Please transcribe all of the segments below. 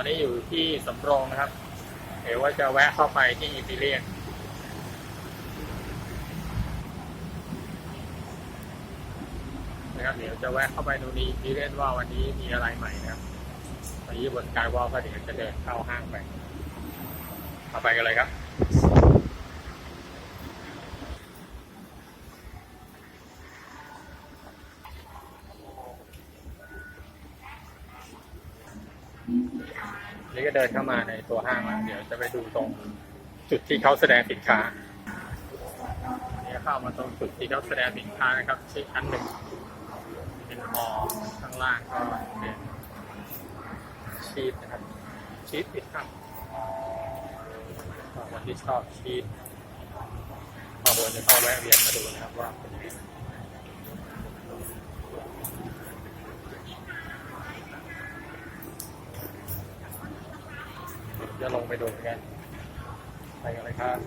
อนนี้อยู่ที่สำโรงนะครับ เดี๋ยวว่าจะแวะเข้าไปที่อิมพีเรียนนะครับเดี๋ยวจะแวะเข้าไปดูในอิมพีเรียนว่าวันนี้มีอะไรใหม่นะครับวันนี้บนกายวอลก็เดี๋ยวจะเดินเข้าห้างไป เข้าไปกันเลยครับ นี่ก็เดินเข้ามาในตัวห้างแล้วเดี๋ยวจะไปดูตรงจุดที่เขาแสดงสินค้านี่เข้ามาตรงจุดที่เขาแสดงสินค้านะครับที่ชั้นหนึ่งเป็นมอข้างล่างก็เป็นชีสนะครับชีสติดครับคนที่ชอบชีสก็ควรจะเข้าแวะเวียนมาดูนะครับว่าเป็นยังไง จะลงไปดูกัน ไปกันเลยครับ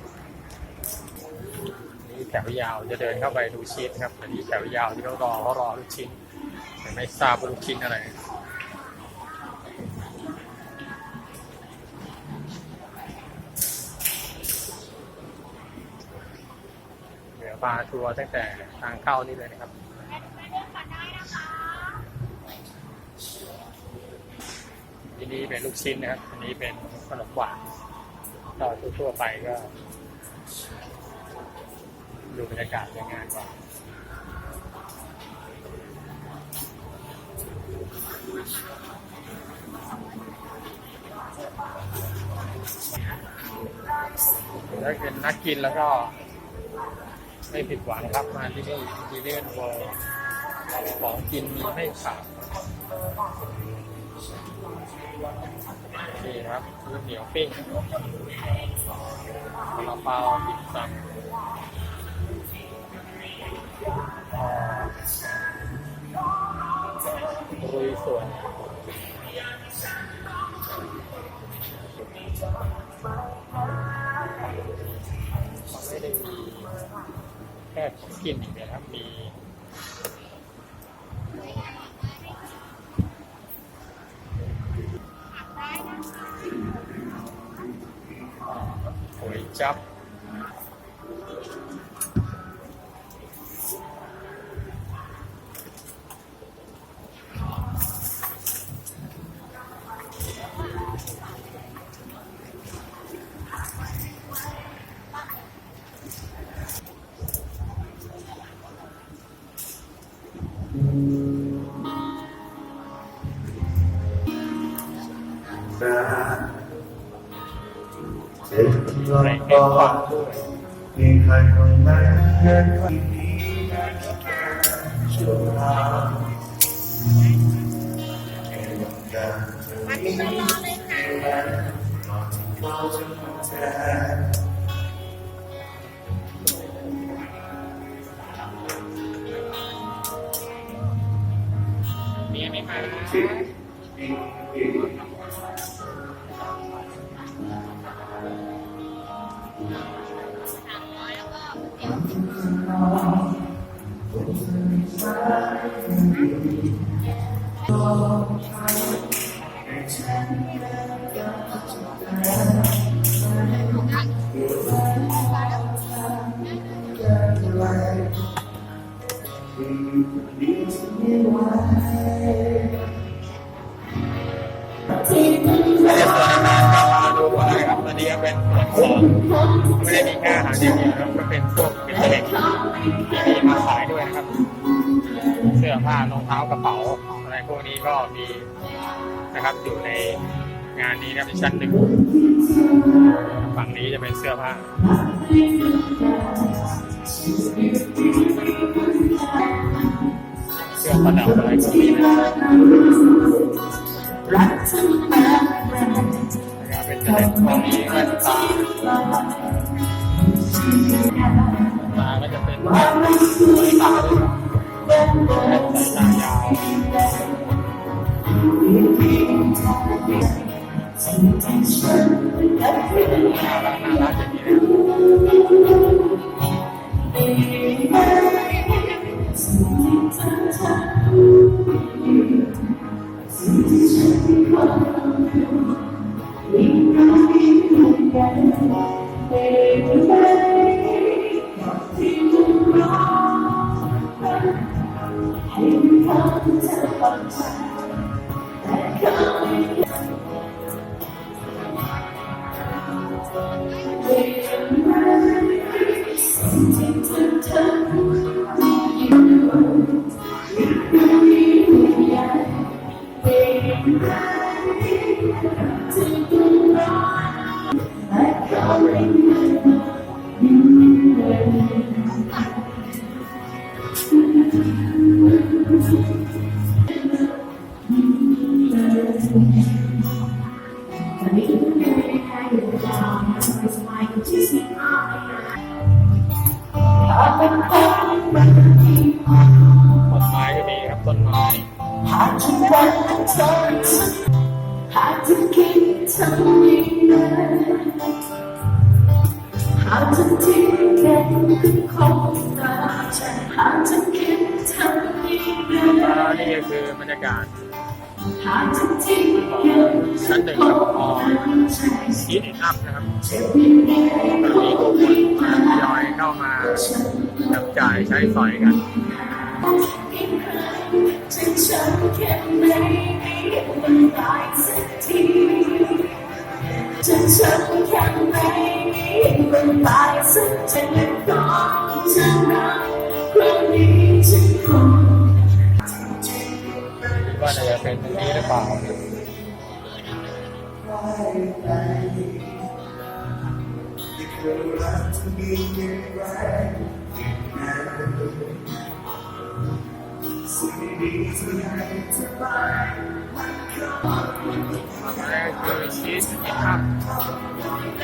นี่แถวยาวจะเดินเข้าไปดูชีสครับอันนี้แถวยาวที่เขารอเขารอลูกชิ้น แต่ไม่ทราบว่าลูกชิ้นอะไรเหลือปลาทัวร์ตั้งแต่ทางเข้านี่เลยนะครับ นี่เป็นลูกชิ้นนะครับ อันนี้เป็นขนมหวานก็ทั่วๆไปก็ดูบรรยากาศในงานก่อนถ้าเป็นนักกินแล้วก็ไม่ผิดหวังครับมาที่นี่ที่เล่นเวิร์ของกินมีให้ขาด นี่ครับก๋วยเหนียวปิ้งซาลาเปาติ่มซำอ่ารุยสวนมันไม่ได้มีแค่ของกินอย่างเดียวครับมี ก๋วยจับ อนใส่ก็เอ็มฟังด้วยมีใครคนไหนเดินที่นี้ชั่วคราวแค่ต้องการมันมีรอเลยค่ะเราจะมาแทนมีไหมคะ เป็นส่วนของไม่ได้มีแค่อาหารอย่างเดียวนะครับก็เป็นพวกเป็นเด็กที่มีมาขายด้วยนะครับ เสื้อผ้ารองเท้ากระเป๋าอะไรพวกนี้ก็มีนะครับอยู่ในงานนี้นะครับชั้นหนึ่งฝั่งนี้จะเป็นเสื้อผ้าเสื้อประดับอะไรพวกนี้นะครับนะครับเป็นเด็กนี้แว่นตาตาก็จะเป็นแว่นสายตาด้วย ครับแว่นส Come to the ต้นไม้ก็มีครับต้นไม้หากทุกวันเธอหากจะคิดทำยังไงหากจะทิ้ง นี่ก็คือบรรยากาศชั้นหนึ่งกับพอชีตอัพนะครับมีผู้คนทยอยเข้ามาจับจ่ายใช้สอยกันฉันฉันแค่ไหนให้มันตายสักทีฉันฉันแค่ไหนให้มันตายสักทีต้องจะรักครั้งนี้ฉันคง ว่าน่าจะเป็นตรงนี้หรือเปล่าต่อไปคือชีสอินอัพที่แ